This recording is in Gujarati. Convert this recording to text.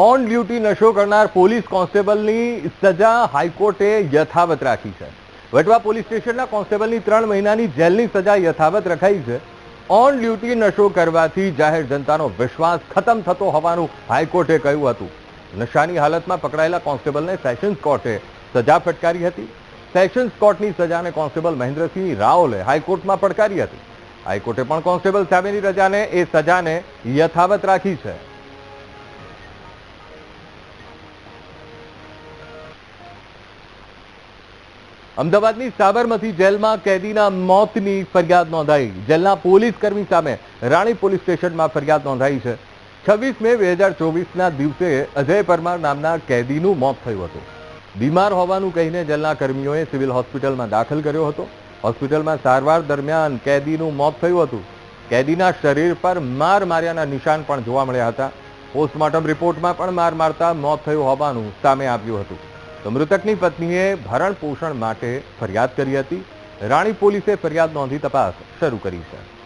ઓન ડ્યુટી નશો કરનાર પોલીસ કોન્સ્ટેબલની સજા હાઈકોર્ટે યથાવત રાખી છે. વટવા પોલીસ સ્ટેશનના કોન્સ્ટેબલની ત્રણ મહિનાની જેલની સજા યથાવત રખાઈ છે. ઓન ડ્યુટી નશો કરવાથી જાહેર જનતાનો વિશ્વાસ ખતમ થતો હોવાનું હાઈકોર્ટે કહ્યું હતું. નશાની હાલતમાં પકડાયેલા કોન્સ્ટેબલને સેશન્સ કોર્ટે સજા ફટકારી હતી. સેશન્સ કોર્ટની સજાને કોન્સ્ટેબલ મહેન્દ્રસિંહ રાઓલે હાઈકોર્ટમાં પડકારી હતી. હાઈકોર્ટે પણ કોન્સ્ટેબલ સામેની રજાને, એ સજાને યથાવત રાખી છે. અમદાવાદની સાબરમતી જેલમાં કેદીના મોતની ફરિયાદ નોંધાઈ. જેલના પોલીસ કર્મી સામે રાણી પોલીસ સ્ટેશનમાં ફરિયાદ નોંધાઈ છે. છવ્વીસ મે બે હજાર ચોવીસના દિવસે અજય પરમાર નામના કેદીનું મોત થયું હતું. બીમાર હોવાનું કહીને જેલના કર્મીઓએ સિવિલ હોસ્પિટલમાં દાખલ કર્યો હતો. હોસ્પિટલમાં સારવાર દરમિયાન કેદીનું મોત થયું હતું. કેદીના શરીર પર માર માર્યાના નિશાન પણ જોવા મળ્યા હતા. પોસ્ટમોર્ટમ રિપોર્ટમાં પણ માર મારતા મોત થયું હોવાનું સામે આવ્યું હતું. તો મૃતકની પત્નીએ ભરણ પોષણ માટે ફરિયાદ કરી હતી. રાણી પોલીસે ફરિયાદ નોંધી તપાસ શરૂ કરી છે.